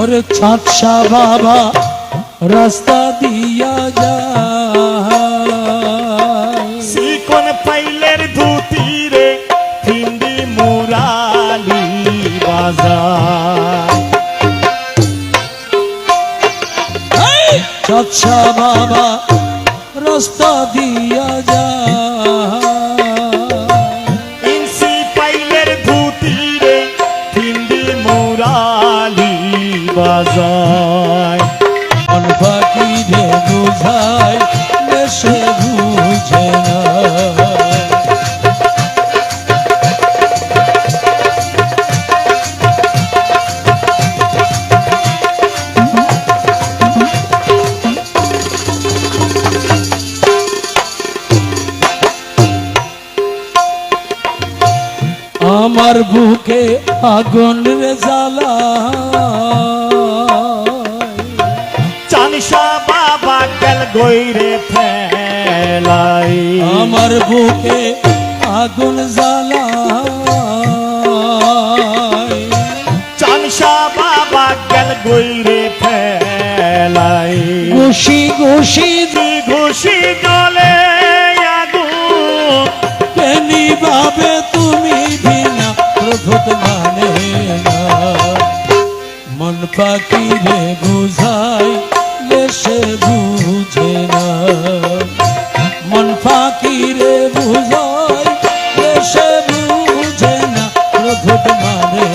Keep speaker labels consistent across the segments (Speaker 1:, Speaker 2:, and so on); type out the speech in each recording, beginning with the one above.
Speaker 1: ওরে ছাপসা বাবা রাস্তা দিয়া যায়
Speaker 2: সিকন পাইলের ধুতিরে হিন্দি মুরালি বাজার
Speaker 1: ছাপসা বাবা রাস্তা দিয়া
Speaker 2: বাজার
Speaker 1: মন পাখি বুঝায় দেশে বুঝে না। আমার বুকে আগুন রে জ্বালা।
Speaker 2: বাবা গেল গইরে ফেলাই।
Speaker 1: আমার বুকে আগুন জ্বালা
Speaker 2: চানিসা বাবা গেল গইরে ফেলাই।
Speaker 1: ঘুষি ঘুষি
Speaker 2: ঘুষি জলে আগুন।
Speaker 1: কেনি ভাবে তুমি বিনা প্রভুত মানে না। মন পাখি রে বুঝাই সে বুঝে না। মন ফাকিরে বুঝাই সে বুঝে না প্রভুট মানে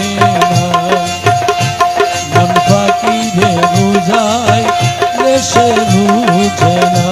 Speaker 1: মন ফাকিরে বুঝাই সে বুঝে না।